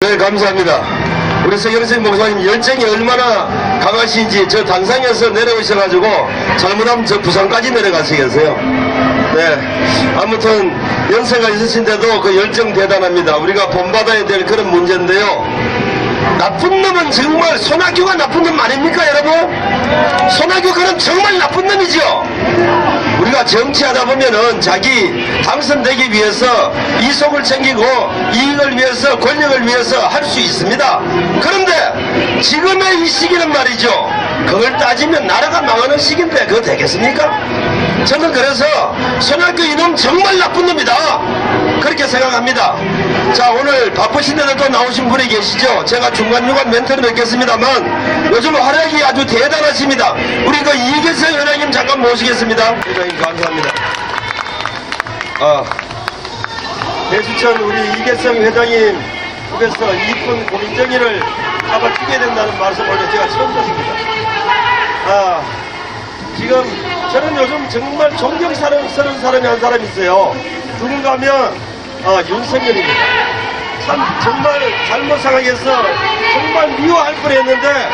네, 감사합니다. 우리 서경생 목사님 열정이 얼마나 강하신지 저 단상에서 내려오셔가지고 잘못하면 저 부산까지 내려가시겠어요. 네. 아무튼 연세가 있으신데도 그 열정 대단합니다. 우리가 본받아야 될 그런 문제인데요. 나쁜 놈은 정말 손학규가 나쁜 놈 아닙니까 여러분? 손학규 그는 정말 나쁜 놈이죠. 우리가 정치하다 보면은 자기 당선되기 위해서 이속을 챙기고 이익을 위해서 권력을 위해서 할 수 있습니다. 그런데 지금의 이 시기는 말이죠. 그걸 따지면 나라가 망하는 시기인데 그거 되겠습니까? 저는 그래서 손학규 이놈 정말 나쁜 놈이다. 그렇게 생각합니다. 자 오늘 바쁘신데도 또 나오신 분이 계시죠. 제가 중간중간 멘트를 맺겠습니다만 요즘 활약이 아주 대단하십니다. 우리 그 이계성 회장님 잠깐 모시겠습니다. 회장님 감사합니다. 아, 배수천 우리 이계성 회장님 속에서 이쁜 고민정의를 잡아 주게 된다는 말씀을 제가 처음 듣습니다. 아, 지금 저는 요즘 정말 존경스러운 사람이 한 사람이 있어요. 누군가 하면 아, 윤석열입니다. 참 정말 잘못 생각해서 정말 미워할 뻔했는데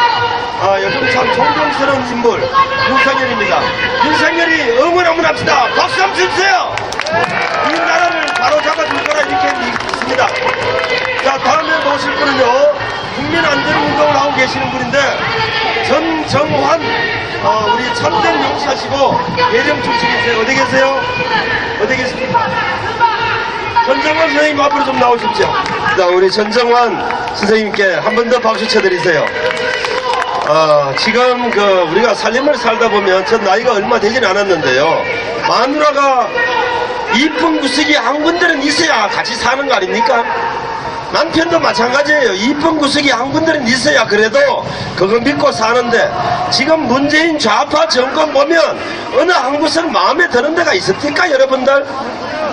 아, 요즘 참 존경스러운 인물 윤석열입니다. 윤석열이 응원 한번 합시다. 박수 한번 주세요. 이 나라를 바로 잡아줄 거라 이렇게 믿습니다. 자 다음에 모실 분은요 국민 안전 운동을 하고 계시는 분인데 전정환 어, 우리 참된 용사시고 예령 출신이세요. 어디 계세요? 어디 계십니까? 전정환 선생님 앞으로 좀 나오십시오. 자, 우리 전정환 선생님께 한 번 더 박수 쳐드리세요. 아, 지금 그 우리가 살림을 살다 보면 전 나이가 얼마 되진 않았는데요. 마누라가 이쁜 구석이 한 군데는 있어야 같이 사는 거 아닙니까? 남편도 마찬가지예요. 이쁜 구석이 한 군데는 있어야 그래도 그거 믿고 사는데 지금 문재인 좌파 정권 보면 어느 한 구석 마음에 드는 데가 있습니까 여러분들?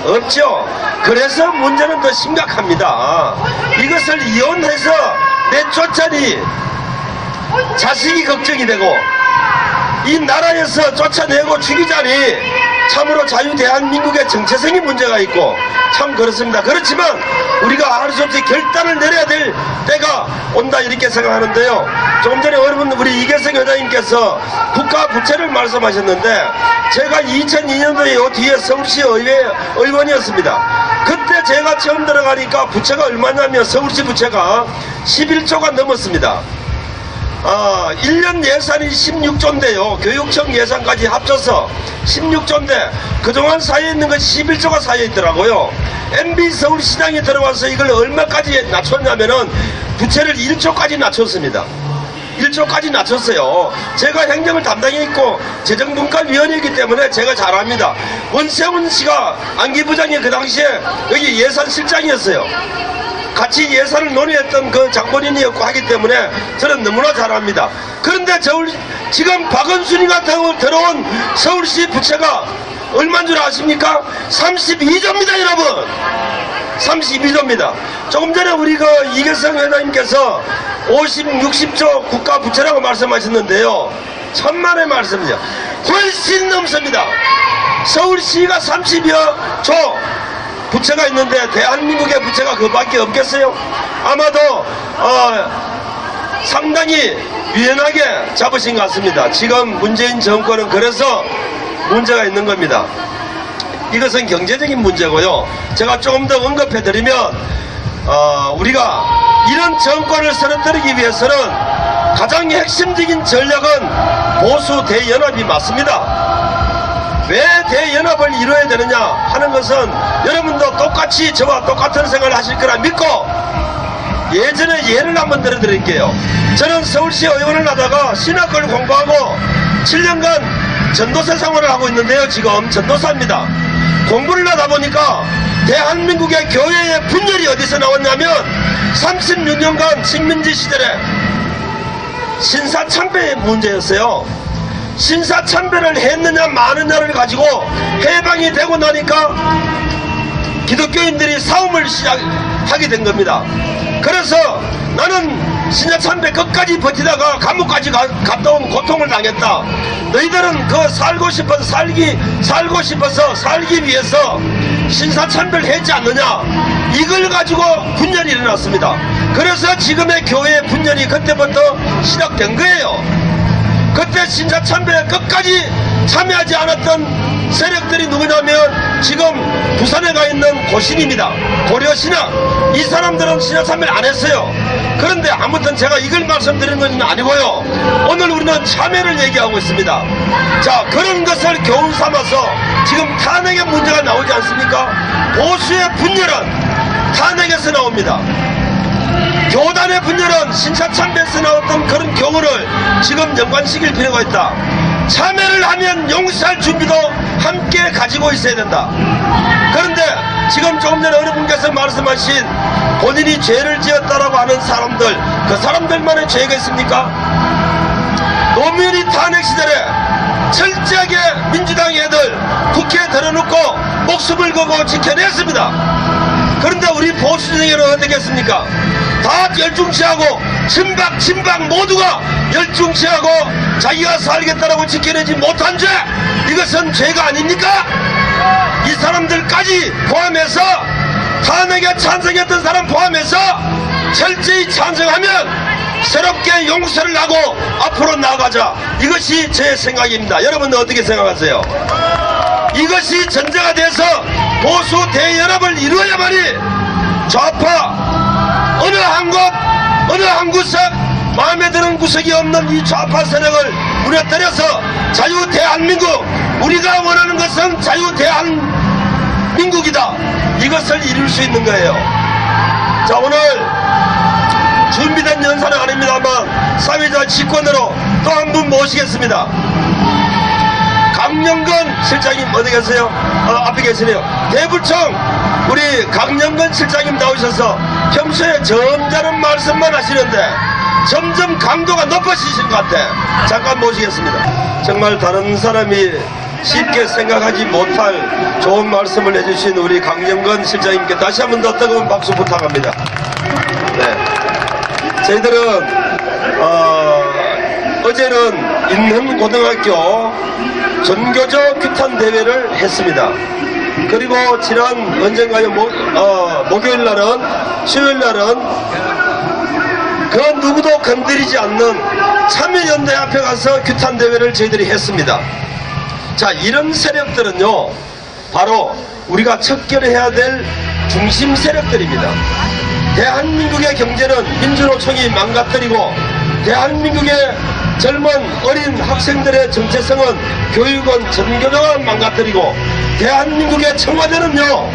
없죠. 그래서 문제는 더 심각합니다. 이것을 이혼해서 내쫓자니 자식이 걱정이 되고 이 나라에서 쫓아내고 죽이자니 참으로 자유 대한민국의 정체성이 문제가 있고 참 그렇습니다. 그렇지만 우리가 할 수 없이 결단을 내려야 될 때가 온다 이렇게 생각하는데요. 조금 전에 여러분 우리 이계성 회장님께서 국가 부채를 말씀하셨는데 제가 2002년도에 요 뒤에 서울시 의회 의원이었습니다. 그때 제가 처음 들어가니까 부채가 얼마냐면 서울시 부채가 11조가 넘었습니다. 아, 1년 예산이 16조인데요. 교육청 예산까지 합쳐서 16조인데 그동안 쌓여 있는 건 11조가 쌓여 있더라고요. MB 서울시장이 들어와서 이걸 얼마까지 낮췄냐면은 부채를 1조까지 낮췄습니다. 1조까지 낮췄어요. 제가 행정을 담당했고 재정분과위원이기 때문에 제가 잘 압니다. 원세훈 씨가 안기부장이 그 당시에 여기 예산실장이었어요. 같이 예산을 논의했던 그 장본인이었고 하기 때문에 저는 너무나 잘 압니다. 그런데 서울, 지금 박원순이가 더- 들어온 서울시 부채가 얼마인 줄 아십니까? 32조입니다, 여러분! 32조입니다. 조금 전에 우리 그 이계성 회장님께서 50, 60조 국가 부채라고 말씀하셨는데요. 천만의 말씀이죠. 훨씬 넘습니다. 서울시가 30여 조 부채가 있는데 대한민국의 부채가 그밖에 없겠어요? 아마도 어, 상당히 유연하게 잡으신 것 같습니다. 지금 문재인 정권은 그래서 문제가 있는 겁니다. 이것은 경제적인 문제고요. 제가 조금 더 언급해드리면 어, 우리가 이런 정권을 쓰러뜨리기 위해서는 가장 핵심적인 전략은 보수 대연합이 맞습니다. 왜 대연합을 이루어야 되느냐 하는 것은 여러분도 똑같이 저와 똑같은 생각을 하실 거라 믿고 예전에 예를 한번 들어드릴게요. 저는 서울시 의원을 하다가 신학을 공부하고 7년간 전도사 생활을 하고 있는데요. 지금 전도사입니다. 공부를 하다 보니까 대한민국의 교회의 분열이 어디서 나왔냐면 36년간 식민지 시절에 신사참배의 문제였어요. 신사참배를 했느냐 마느냐를 가지고 해방이 되고 나니까 기독교인들이 싸움을 시작하게 된 겁니다. 그래서 나는 신약 참배 끝까지 버티다가 감옥까지 가- 갔다 온 고통을 당했다. 너희들은 그 살고 싶어서 살기 살고 싶어서 살기 위해서 신사참배를 했지 않느냐? 이걸 가지고 분열이 일어났습니다. 그래서 지금의 교회 분열이 그때부터 시작된 거예요. 그때 신사 참배에 끝까지 참여하지 않았던 세력들이 누구냐면 지금 부산에 가 있는 고신입니다. 고려신학. 이 사람들은 신사 참배를 안 했어요. 그런데 아무튼 제가 이걸 말씀드리는 것은 아니고요. 오늘 우리는 참여를 얘기하고 있습니다. 자, 그런 것을 교훈 삼아서 지금 탄핵의 문제가 나오지 않습니까? 보수의 분열은 탄핵에서 나옵니다. 교단의 분열은 신사참배에서 나왔던 그런 교훈을 지금 연관시킬 필요가 있다. 참여를 하면 용서할 준비도 함께 가지고 있어야 된다. 그런데 지금 조금 전에 어느 분께서 말씀하신 본인이 죄를 지었다라고 하는 사람들, 그 사람들만의 죄가 있습니까? 노무현이 탄핵 시절에 철저하게 민주당 애들 국회에 들어놓고 목숨을 걸고 지켜냈습니다. 그런데 우리 보수진영에는 어떻게 했습니까? 다 열중시하고 친박 친박 모두가 열중시하고 자기가 살겠다라고 지켜내지 못한 죄 이것은 죄가 아닙니까? 이 사람들까지 포함해서 탄핵에 찬성했던 사람 포함해서 철저히 찬성하면 새롭게 용서를 하고 앞으로 나아가자 이것이 제 생각입니다 여러분은 어떻게 생각하세요? 이것이 전제가 돼서 보수 대연합을 이루어야만이 좌파 어느 한 곳, 어느 한 구석 마음에 드는 구석이 없는 이 좌파 세력을 무너뜨려서 자유 대한민국 우리가 원하는 것은 자유 대한민국이다 이것을 이룰 수 있는 거예요 자 오늘 준비된 연사는 아닙니다만 사회자 직권으로 또 한 분 모시겠습니다 강영건 실장님 어디 계세요? 어, 앞에 계시네요. 대불청 우리 강영건 실장님 나오셔서 평소에 점잖은 말씀만 하시는데 점점 강도가 높아지신 것 같아. 잠깐 모시겠습니다. 정말 다른 사람이 쉽게 생각하지 못할 좋은 말씀을 해주신 우리 강영건 실장님께 다시 한 번 더 뜨거운 박수 부탁합니다. 네. 저희들은 어, 어제는 인천 고등학교 전교조 규탄 대회를 했습니다. 그리고 지난 언젠가요 목, 어, 목요일 날은 수요일 날은 그 누구도 건드리지 않는 참여연대 앞에 가서 규탄 대회를 저희들이 했습니다. 자 이런 세력들은요 바로 우리가 척결해야 될 중심 세력들입니다. 대한민국의 경제는 민주노총이 망가뜨리고 대한민국의 젊은 어린 학생들의 정체성은 교육은 전교조가 망가뜨리고 대한민국의 청와대는요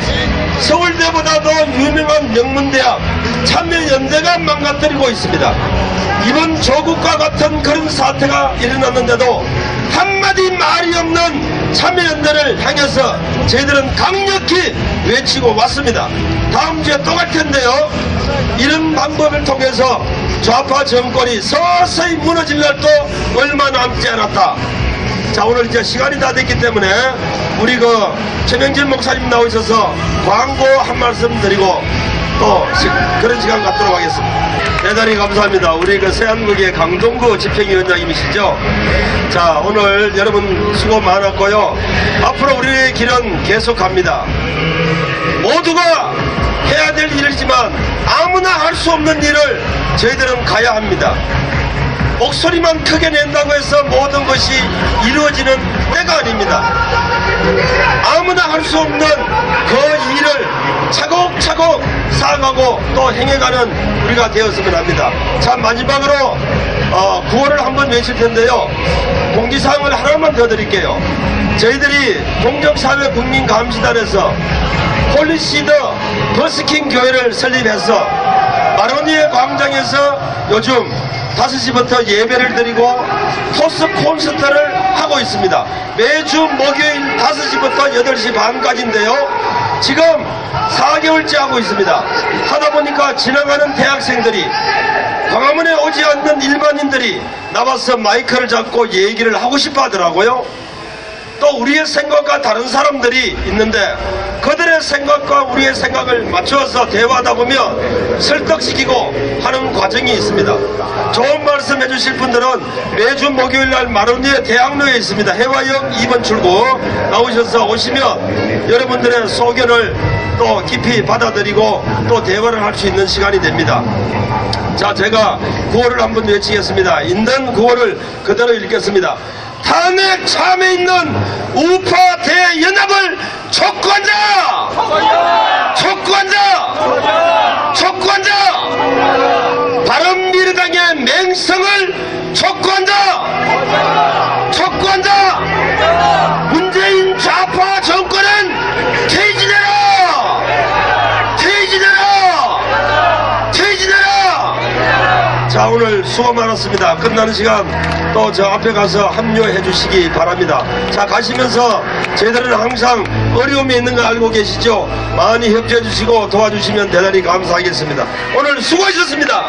서울대보다도 유명한 명문대학 참여연대가 망가뜨리고 있습니다. 이번 조국과 같은 그런 사태가 일어났는데도 한마디 말이 없는 참여연대를 향해서 저희들은 강력히 외치고 왔습니다. 다음 주에 또 갈 텐데요. 이런 방법을 통해서 좌파 정권이 서서히 무너질 날도 얼마 남지 않았다. 자 오늘 이제 시간이 다 됐기 때문에 우리 그 최명진 목사님 나오셔서 광고 한 말씀 드리고 또 시- 그런 시간 갖도록 하겠습니다. 대단히 감사합니다. 우리 그 세한국의 강동구 집행위원장님이시죠. 자 오늘 여러분 수고 많았고요. 앞으로 우리의 길은 계속합니다. 모두가 해야 될 일이지만 아무나 할 수 없는 일을 저희들은 가야 합니다. 목소리만 크게 낸다고 해서 모든 것이 이루어지는 때가 아닙니다. 아무나 할 수 없는 그 일을 차곡차곡 쌓아가고 또 행해가는 우리가 되었으면 합니다. 자 마지막으로 어, 구호를 한번 외칠 텐데요. 공지사항을 하나만 더 드릴게요. 저희들이 동정사회 국민감시단에서 폴리시드 버스킹 교회를 설립해서 마로니에 광장에서 요즘 5시부터 예배를 드리고 토스 콘서트를 하고 있습니다. 매주 목요일 5시부터 8시 반까지인데요. 지금 4개월째 하고 있습니다. 하다 보니까 지나가는 대학생들이 광화문에 오지 않는 일반인들이 나와서 마이크를 잡고 얘기를 하고 싶어 하더라고요. 또 우리의 생각과 다른 사람들이 있는데 그들의 생각과 우리의 생각을 맞추어서 대화하다 보면 설득시키고 하는 과정이 있습니다. 좋은 말씀 해주실 분들은 매주 목요일 날 마로니에 대학로에 있습니다. 해화역 2번 출구 나오셔서 오시면 여러분들의 소견을 또 깊이 받아들이고 또 대화를 할 수 있는 시간이 됩니다. 자, 제가 구호를 한번 외치겠습니다. 있는 구호를 그대로 읽겠습니다. 탄핵 참에 있는 우파 대연합을 촉구한다! 촉구한다! 촉구한다! 바른미래당의 맹성을 촉구한다! 촉구한다! 오늘 수고 많았습니다. 끝나는 시간 또 저 앞에 가서 합류해 주시기 바랍니다. 자 가시면서 저희들은 항상 어려움이 있는 거 알고 계시죠? 많이 협조해 주시고 도와주시면 대단히 감사하겠습니다. 오늘 수고하셨습니다.